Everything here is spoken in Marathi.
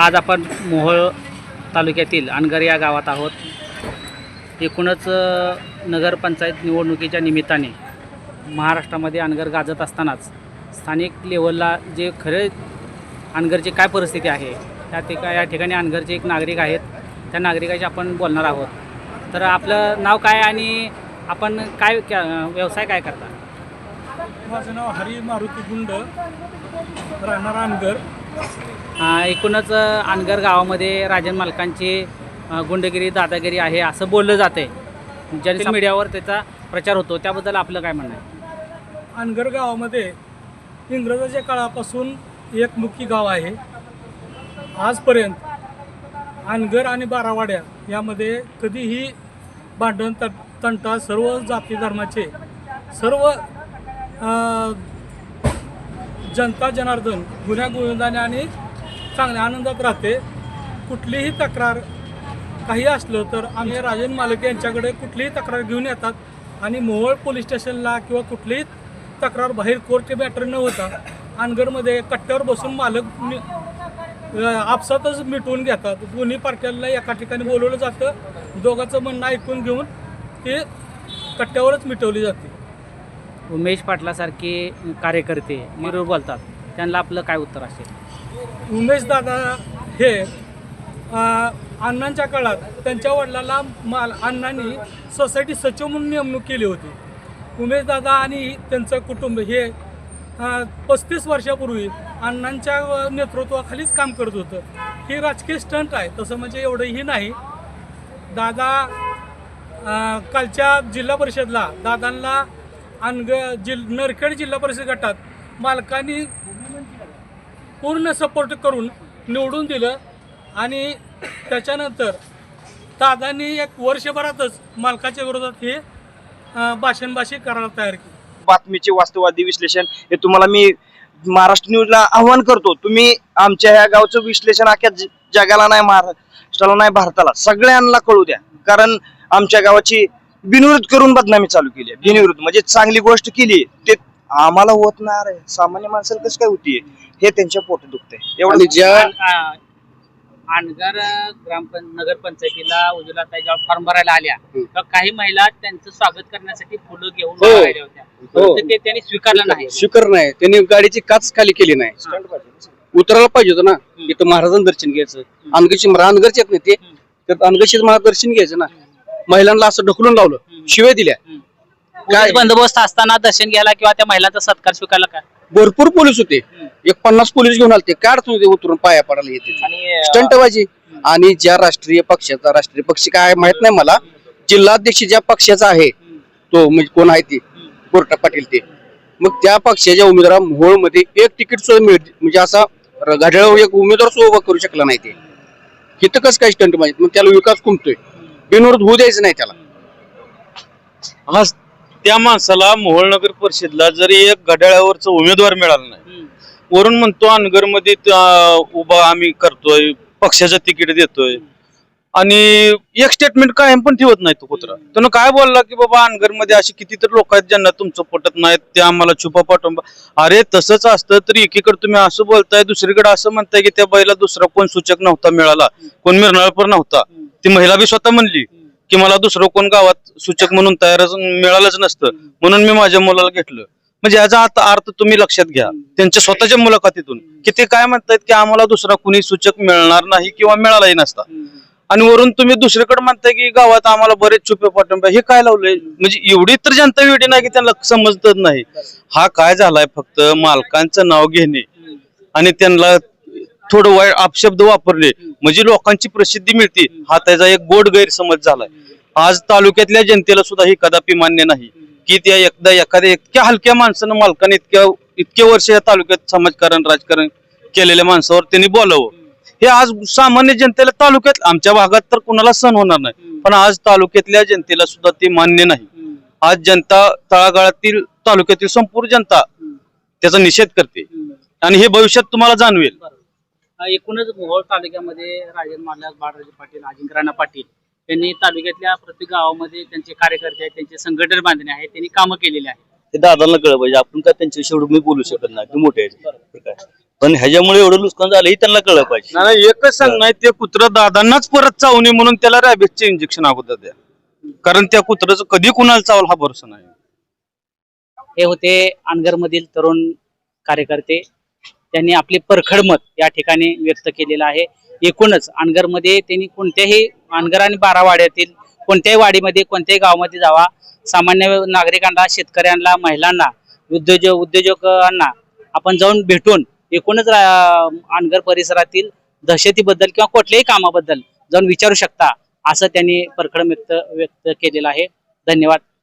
आज आपण मोहोळ तालुक्यातील अनगर या गावात आहोत. एकूणच नगरपंचायत निवडणुकीच्या निमित्ताने महाराष्ट्रामध्ये अनगर गाजत असतानाच स्थानिक लेवलला जे खरे अनगरची काय परिस्थिती आहे त्या ठिका या ठिकाणी अनगरचे एक नागरिक आहेत. त्या नागरिकाशी आपण बोलणार आहोत. तर आपलं नाव काय आणि आपण काय क्या- व्यवसाय काय करता? माझं नाव हरी मारुती गुंड. राहणार अनगर अ, एकूणच अ, अनगर गावामध्ये राजन मालकांची अ, गुंडगिरी दादागिरी आहे असं बोललं जाते ज्या मीडियावर त्याचा प्रचार होतो त्याबद्दल आपलं काय म्हणणं आहे? अनगर गावामध्ये इंग्रजाच्या काळापासून एक मुखी गाव आहे. आजपर्यंत अनगर आणि बारावाड्या यामध्ये कधीही भांडण त तंटा सर्व जाती धर्माचे सर्व जनता जनार्दन गुन्ह्या गोविंदाने आणि चांगल्या आनंदात राहते. कुठलीही तक्रार काही असलं तर आम्ही राजन मालक यांच्याकडे कुठलीही तक्रार घेऊन येतात आणि मोहोळ पोलीस स्टेशनला किंवा कुठलीही तक्रार बाहेर कोर्ट मॅटर न होता अनगडमध्ये कट्ट्यावर बसून मालक आपसातच मिटवून घेतात. दोन्ही पार्ट्यांना एका ठिकाणी बोलवलं जातं. दोघांचं म्हणणं ऐकून घेऊन ते कट्ट्यावरच मिटवली जाते. उमेश पाटलासारखे कार्यकर्ते बरोबर बोलतात. त्यांना आपलं काय उत्तर असेल? उमेश दादा हे अण्णांच्या काळात त्यांच्या वडिलाला माल अण्णांनी सोसायटी सचिव म्हणून नेमणूक केली होती. उमेश दादा आणि त्यांचं कुटुंब हे पस्तीस वर्षापूर्वी अण्णांच्या नेतृत्वाखालीच काम करत होतं. हे राजकीय स्टंट आहे तसं म्हणजे एवढंही नाही. दादा कालच्या जिल्हा परिषदला दादांना अनग जिल नरखेड जिल्हा परिषद गटात मालकांनी पूर्ण सपोर्ट करून निवडून दिलं आणि त्याच्यानंतर दादांनी एक वर्षभरातच मालकाच्या विरोधात हे भाषणभाषी करायला तयार केली. बातमीचे वास्तववादी विश्लेषण हे तुम्हाला मी महाराष्ट्र न्यूजला आव्हान करतो. तुम्ही आमच्या ह्या गावचं विश्लेषण अख्या ज- जगाला नाही महाराष्ट्राला नाही भारताला सगळ्यांना कळू द्या. कारण आमच्या गावाची बिनविरोध करून बदनामी चालू केली आहे. बिनविरोध म्हणजे चांगली गोष्ट केली ते आम्हाला होत नाही अरे सामान्य माणसाला कसं काय होतीये हे त्यांच्या पोट दुखतंय. एवढं ज्या अनगर ग्रामपं नगरपंचायतीला उज्ज्वला जेव्हा फॉर्म भरायला आल्या हं. तर काही महिला त्यांचं स्वागत करण्यासाठी फुलं घेऊन हो. राहिल्या होत्या. परंतु ते त्यांनी स्वीकारलं नाही. स्वीकार नाही. त्यांनी गाडीची काच खाली केली नाही. उतरायला पाहिजे होतं ना. इथं महाराजांचं दर्शन घ्यायचं. अनगशी अनगरचे आहेत ना ते हं. तर अनगशीच महाराज दर्शन घ्यायचं ना. महिलांना असं ढकलून लावलं. शिव्या दिल्या. पोलीस बंदोबस्त असताना दर्शन घ्यायला किंवा त्या महिलांचा सत्कार स्वीकारला का? भरपूर पोलीस होते. एक पन्नास पोलीस घेऊन आले ते काय अडचण होते? उतरून पाया पडायला येते. स्टंटबाजी. आणि ज्या राष्ट्रीय पक्षाचा राष्ट्रीय पक्ष काय माहीत नाही मला. जिल्हाध्यक्ष ज्या पक्षाचा आहे तो म्हणजे कोण आहे ते? कोर्टा पाटील ते. मग त्या पक्षाच्या उमेदवारा मोहोळमध्ये एक तिकीट सुद्धा मिळ म्हणजे असा घड्याळ एक उमेदवार सुद्धा उभा करू शकला नाही ते. इथं कसं काय स्टंट माहिती मग त्याला विकास कुंपतोय बिनविरोध होऊ द्यायचं नाही त्याला. आज त्या माणसाला मोहोळ नगर परिषदला जरी एक घड्याळावरचा उमेदवार मिळाला नाही हं. वरून म्हणतो अनगरमध्ये उभा आम्ही करतोय पक्षाचं तिकीट देतोय. आणि एक स्टेटमेंट कायम पण ठेवत नाही तो कुत्रा. त्यानं काय बोलला की बाबा अनगरमध्ये अशी कितीतरी लोक आहेत ज्यांना तुमचं पटत नाहीत ते आम्हाला छुपा पाठवून अरे तसंच असतं तर एकीकडे तुम्ही असं बोलताय दुसरीकडे असं म्हणताय की त्या बाईला दुसरा कोण सूचक नव्हता मिळाला कोण मिरणाळ पण नव्हता. ती महिला बी स्वतः म्हणली की मला दुसरं कोण गावात सूचक म्हणून तयारच मिळालंच नसतं. म्हणून मी माझ्या मुलाला घेतलं. म्हणजे याचा अर्थ अर्थ तुम्ही लक्षात घ्या. त्यांच्या स्वतःच्या मुलाखतीतून. की ते काय म्हणतायत की आम्हाला दुसरा कुणी सूचक मिळणार नाही किंवा मिळालाही नसता. आणि वरून तुम्ही दुसरीकडे म्हणताय की गावात आम्हाला बरेच छुपे पाठिंबा हे काय लावलंय? म्हणजे एवढी तर जनता वेडी नाही की त्यांना समजतच नाही. हा काय झालाय फक्त मालकांचं नाव घेणे. आणि त्यांना थोडं वाईट अपशब्द वापरले म्हणजे लोकांची प्रसिद्धी मिळते. हा त्याचा एक गोड गैरसमज झालाय. आज तालुक्यातल्या जनतेला सुद्धा हे कदापि मान्य नाही. की त्या एकदा एखाद्या इतक्या हलक्या माणसानं मालकाने इतक्या इतके वर्ष या तालुक्यात समाजकारण राजकारण केलेल्या माणसावर त्यांनी बोलावं. हे आज सामान्य जनतेला तालुक्यात आमच्या भागात तर कुणाला सण होणार नाही. पण आज तालुक्यातल्या जनतेला सुद्धा ते मान्य नाही. आज जनता तळागाळातील तालुक्यातील संपूर्ण जनता त्याचा निषेध करते. आणि हे भविष्यात तुम्हाला जाणवेल. एकूणच मोहोळ तालुक्यामध्ये राजन मालक बाळराजे पाटील अजिंक्य राणा पाटील यांनी तालुक्यातल्या प्रत्येक गावामध्ये त्यांचे कार्यकर्ते आहेत त्यांचे संघटन बांधणे आहेत त्यांनी कामं केलेली आहेत. ते दादांना कळलं पाहिजे आपण काय त्यांच्याविषयी एवढं मी बोलू शकत नाही ते मोठे आहेत. पण ह्याच्यामुळे एवढं नुकसान झालं हे त्यांना कळलं पाहिजे. नाही, नाही एकच सांगणार ते कुत्र दादांनाच परत चावू नये म्हणून त्याला रॅबिसचे इंजेक्शन अगोदर द्या. कारण त्या कुत्र्याचं कधी कुणाला चावल हा भरोसा नाही. हे होते अनगरमधील तरुण कार्यकर्ते त्यांनी आपले परखड मत या ठिकाणी व्यक्त केलेलं आहे. एकूणच अनगरमध्ये त्यांनी कोणत्याही अनगर आणि बारावाड्यातील कोणत्याही वाडीमध्ये कोणत्याही गावामध्ये जावा. सामान्य नागरिकांना शेतकऱ्यांना महिलांना उद्योजक उद्योजकांना आपण जाऊन भेटून एकूणच रा- अनगर परिसरातील दहशतीबद्दल किंवा कुठल्याही कामाबद्दल जाऊन विचारू शकता असं त्यांनी परखड व्यक्त व्यक्त केलेलं आहे. धन्यवाद.